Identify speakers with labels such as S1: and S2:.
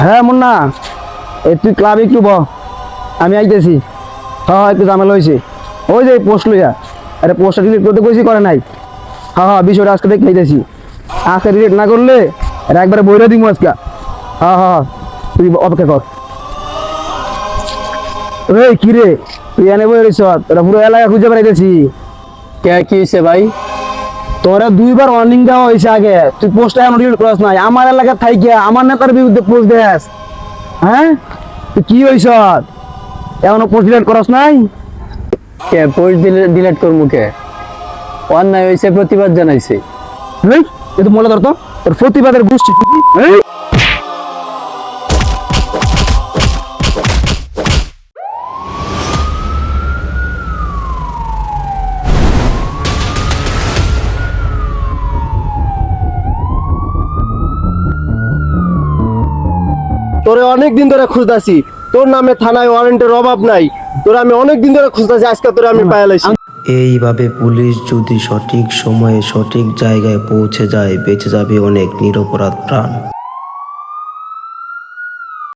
S1: হ্যাঁ মুন্না। এ তুই ক্লাবে একটু ব আমি আইতেছি। হ্যাঁ একটু ঝামেলা হয়েছে ওই যে পোস্ট লইয়া। আরে পোস্টটা ডিলিট করতে কইছি, করে নাই। হ্যাঁ হ্যাঁ বিষয়টা আজকে দেখে আইতেছি। আজকে ডিলিট না করলে এটা একবারে বইরা দিব আজকে। হ্যাঁ হ্যাঁ তুই অপেক্ষা কর। রে? তুই এনে বই রইছ তোরা পুরো এলাকা খুঁজে বেড়াইতেছি।
S2: কে, কি হয়েছে ভাই?
S1: তোরা দুইবার ওয়ার্নিং দেওয়া হয়েছে আগে। তুই পোস্টটা রিল করাস নাই। আমার এলাকার থাইকে আমার নেতার বিরুদ্ধে পোস্ট দেস হ্যাঁ? তুই কি হয়েছ এখনও পোস্ট ডিলেট করাস নাই?
S2: কে পোস্ট ডিলেট করব কে? অন্যায় হয়েছে প্রতিবাদ জানাইছে।
S1: এই তো মনে ধরতো তোর প্রতিবাদের গোষ্ঠী তুই
S3: তোরে অনেক দিন ধরে খুঁজতাছি। তোর নামে থানায় ওয়ারেন্টের অভাব নাই। তোর আমি অনেক দিন ধরে খুঁজতাছি আজকে তোরে আমি পায়ালাইছি
S4: এইভাবে পুলিশ যদি সঠিক সময়ে সঠিক জায়গায় পৌঁছে যায় বেঁচে যাবে অনেক নিরপরাধ প্রাণ।